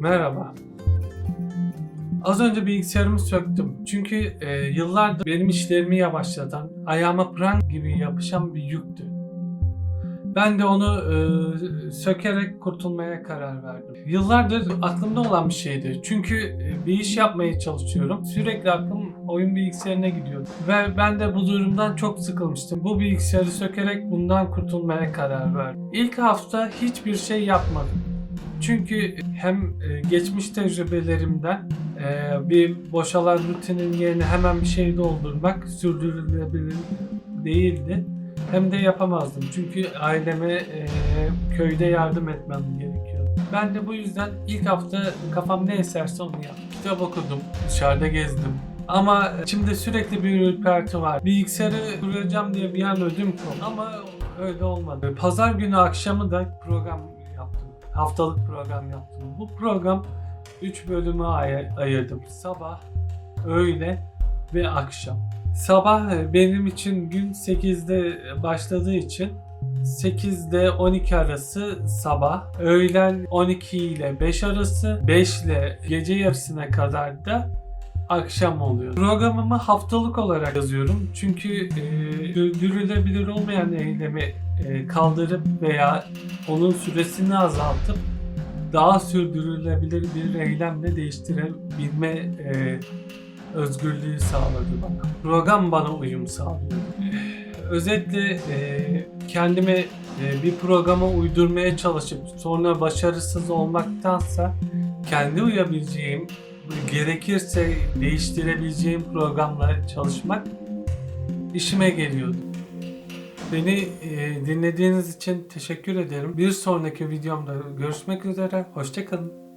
Merhaba. Az önce bilgisayarımı söktüm. Çünkü e, yıllardır benim işlerimi yavaşlatan, ayağıma prank gibi yapışan bir yüktü. Ben de onu e, sökerek kurtulmaya karar verdim. Yıllardır aklımda olan bir şeydi. Çünkü e, bir iş yapmaya çalışıyorum. Sürekli aklım oyun bilgisayarına gidiyordu. Ve ben de bu durumdan çok sıkılmıştım. Bu bilgisayarı sökerek bundan kurtulmaya karar verdim. İlk hafta hiçbir şey yapmadım. Çünkü hem e, geçmiş tecrübelerimden e, bir boşalan rutinin yerine hemen bir şey doldurmak sürdürülebilir değildi. Hem de yapamazdım. Çünkü aileme e, köyde yardım etmem gerekiyordu. Ben de bu yüzden ilk hafta kafam ne eserse onu yaptım. Kitap okudum, dışarıda gezdim. Ama içimde sürekli bir ürperti var. Bilgisayarı kuracağım diye bir an ödüm koptu ama öyle olmadı. Pazar günü akşamı da program. Haftalık program yaptım. Bu program 3 bölüme ay- ayırdım. Sabah, öğle ve akşam. Sabah benim için gün 8'de başladığı için 8 ile 12 arası sabah, öğlen 12 ile 5 arası, 5 ile gece yarısına kadar da akşam oluyor. Programımı haftalık olarak yazıyorum. Çünkü e, sürdürülebilir olmayan eylemi e, kaldırıp veya onun süresini azaltıp daha sürdürülebilir bir eylemle değiştirebilme e, özgürlüğü sağladı bana. Program bana uyum sağlıyor. Özetle e, kendimi e, bir programa uydurmaya çalışıp sonra başarısız olmaktansa kendi uyabileceğim, gerekirse değiştirebileceğim programla çalışmak işime geliyordu. Beni e, dinlediğiniz için teşekkür ederim. Bir sonraki videomda görüşmek üzere. Hoşçakalın.